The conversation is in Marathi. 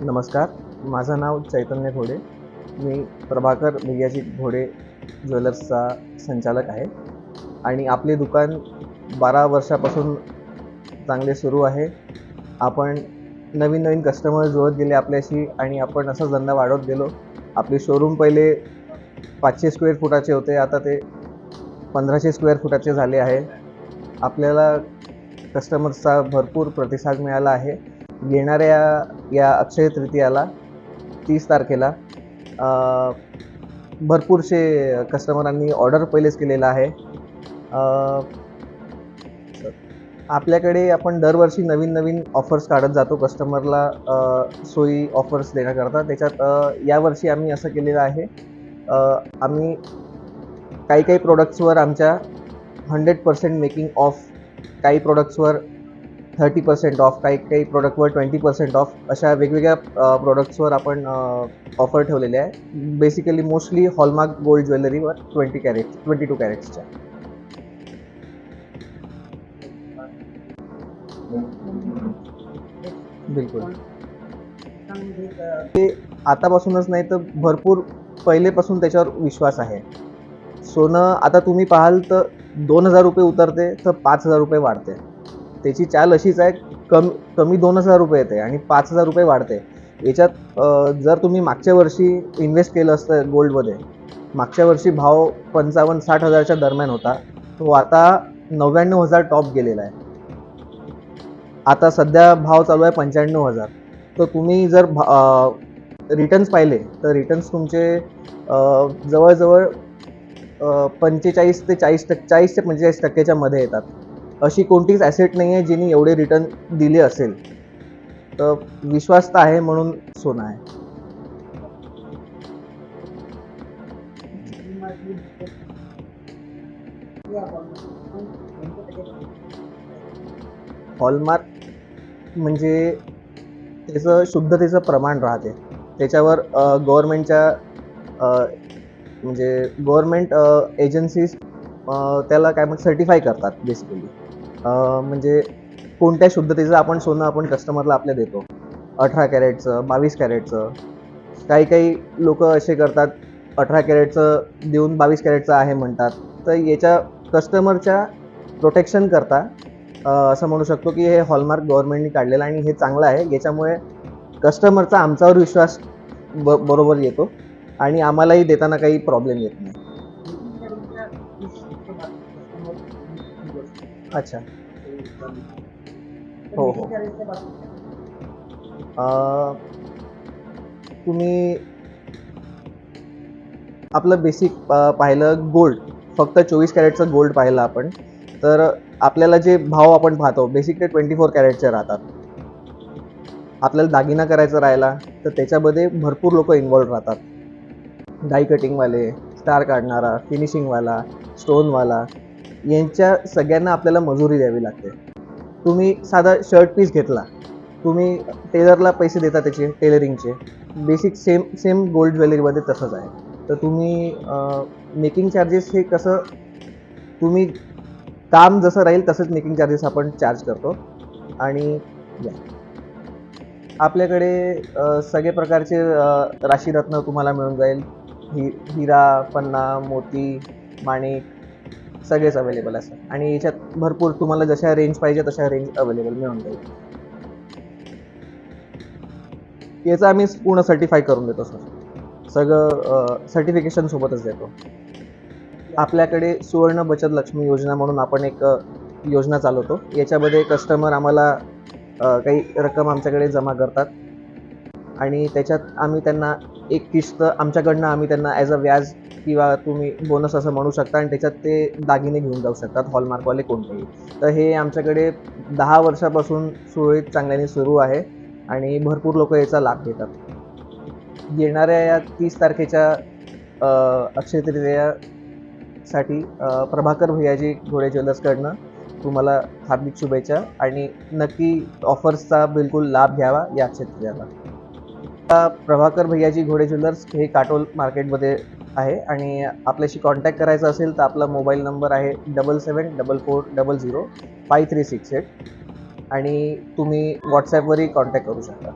नमस्कार माझं नाव चैतन्य घोडे. मी प्रभाकर भैयाजी घोडे ज्वेलर्सचा संचालक आहे. आणि आपले दुकान बारा वर्षापासून चांगले सुरू आहे. आपण नवीन नवीन कस्टमर जुळत गेले आपल्याशी आणि आपण असं धंदा वाढवत गेलो. आपले शोरूम पहिले पाचशे स्क्वेअर फुटाचे होते आता ते पंधराशे स्क्वेअर फुटाचे झाले आहे. आपल्याला कस्टमर्सचा भरपूर प्रतिसाद मिळाला आहे. येणाऱ्या या अक्षय तृतीयाला तीस तारखेला भरपूरसे कस्टमरांनी ऑर्डर पहिलेच केलेला आहे. आपल्याकडे आपण दरवर्षी नवीन नवीन ऑफर्स काढत जातो. कस्टमरला सोयी ऑफर्स देण्याकरता. त्याच्यात यावर्षी आम्ही असं केलेलं आहे आम्ही काही काही प्रोडक्ट्सवर आमच्या हंड्रेड पर्सेंट मेकिंग ऑफ काही प्रोडक्ट्सवर थर्टी पर्सेंट ऑफ काही काही प्रोडक्टवर ट्वेंटी पर्सेंट ऑफ अशा वेगवेगळ्या प्रोडक्ट्सवर आपण ऑफर ठेवलेले आहे. बेसिकली मोस्टली हॉलमार्क गोल्ड ज्वेलरीवर ट्वेंटी कॅरेट ट्वेंटी टू कॅरेट्सच्या बिलकुल. ते आतापासूनच नाही तर भरपूर पहिलेपासून त्याच्यावर विश्वास आहे. सोनं आता तुम्ही पाहाल तर दोन हजार रुपये उतरते तर पाच हजार रुपये वाढते. त्याची चाल अशीच आहे कमी कमी दोन हजार रुपये येते आणि पाच हजार रुपये वाढते. याच्यात जर तुम्ही मागच्या वर्षी इन्व्हेस्ट केलं असतं गोल्डमध्ये मागच्या वर्षी भाव पंचावन्न साठ हजारच्या दरम्यान होता. तो आता नव्याण्णव हजार टॉप गेलेला आहे. आता सध्या भाव चालू आहे पंच्याण्णव हजार. तर तुम्ही जर रिटर्न्स पाहिले तर रिटर्न्स तुमचे जवळजवळ पंचेचाळीस ते चाळीस टक्के चाळीस ते पंचेचाळीस टक्क्याच्या मध्ये येतात. अशी कोणतीच ॲसेट नाही आहे जिने एवढे रिटर्न दिले असेल. तर विश्वास तर आहे म्हणून सोनं आहे. हॉलमार्क म्हणजे त्याचं शुद्धतेचं प्रमाण राहते. त्याच्यावर गव्हर्मेंटच्या म्हणजे गव्हर्मेंट एजन्सीज त्याला काय म्हणतात सर्टिफाय करतात बेसिकली म्हणजे कोणत्या शुद्धतेचं आपण सोनं आपण कस्टमरला आपल्या देतो? अठरा कॅरेटचं बावीस कॅरेटचं. काही काही लोक असे करतात अठरा कॅरेटचं देऊन बावीस कॅरेटचं आहे म्हणतात. तर याच्या कस्टमरच्या प्रोटेक्शन करता असं म्हणू शकतो की हे हॉलमार्क गव्हर्नमेंटने काढलेलं आणि हे चांगलं आहे. याच्यामुळे कस्टमरचा आमच्यावर विश्वास ब बरोबर येतो आणि आम्हालाही देताना काही प्रॉब्लेम येत नाही. अच्छा. हो हो. तुम्ही आपलं बेसिक पाहिलं गोल्ड फक्त चोवीस कॅरेटचं गोल्ड पाहिलं आपण. तर आपल्याला जे भाव आपण पाहतो बेसिक ते ट्वेंटी फोर कॅरेटचे राहतात. आपल्याला दागिना करायचा राहिला तर त्याच्यामध्ये भरपूर लोक इन्वॉल्ड राहतात. डाय कटिंगवाले स्टार काढणारा फिनिशिंगवाला स्टोनवाला यांच्या सगळ्यांना आपल्याला मजुरी द्यावी लागते. तुम्ही साधा शर्ट पीस घेतला. तुम्ही टेलरला पैसे देता त्याचे टेलरिंगचे बेसिक सेम सेम गोल्ड ज्वेलरीमध्ये तसंच आहे. तर तुम्ही मेकिंग चार्जेस हे कसं तुम्ही काम जसं राहील तसंच मेकिंग चार्जेस आपण चार्ज करतो. आणि या. आपल्याकडे सगळे प्रकारचे राशीरत्न तुम्हाला मिळून जाईल. हि हिरा पन्ना मोती माणिक सगळेच अवेलेबल असतात. आणि याच्यात भरपूर तुम्हाला जशा रेंज पाहिजे तशा रेंज अवेलेबल मिळून जाईल. याचं आम्ही पूर्ण सर्टिफाय करून देतो सर सगळं सर्टिफिकेशन सोबतच देतो. आपल्याकडे सुवर्ण बचत लक्ष्मी योजना म्हणून आपण एक योजना चालवतो. याच्यामध्ये कस्टमर आम्हाला काही रक्कम आमच्याकडे जमा करतात. आणि त्याच्यात आम्ही त्यांना एक किस्त आमच्याकडनं आम्ही त्यांना ॲज अ व्याज किंवा तुम्ही बोनस असं म्हणू शकता आणि त्याच्यात ते दागिने घेऊन जाऊ शकतात हॉलमार्कवाले कोणतेही. तर हे आमच्याकडे दहा वर्षापासून सुरळीत चांगल्याने सुरू आहे आणि भरपूर लोक याचा लाभ घेतात. येणाऱ्या या तीस तारखेच्या अ, अक्षय तृतीयासाठी प्रभाकर भैयाजी घोडे ज्वेलर्सकडनं तुम्हाला हार्दिक शुभेच्छा आणि नक्की ऑफर्सचा बिलकुल लाभ घ्यावा या अक्षय प्रभाकर भैयाजी घोडे ज्वेलर्स हे काटोल मार्केटमध्ये आहे आणि आपल्याशी कॉन्टॅक्ट करायचा असेल तर आपला मोबाईल नंबर आहे double seven double four double zero five three six eight आणि तुम्ही व्हॉट्सॲपवरही कॉन्टॅक्ट करू शकता.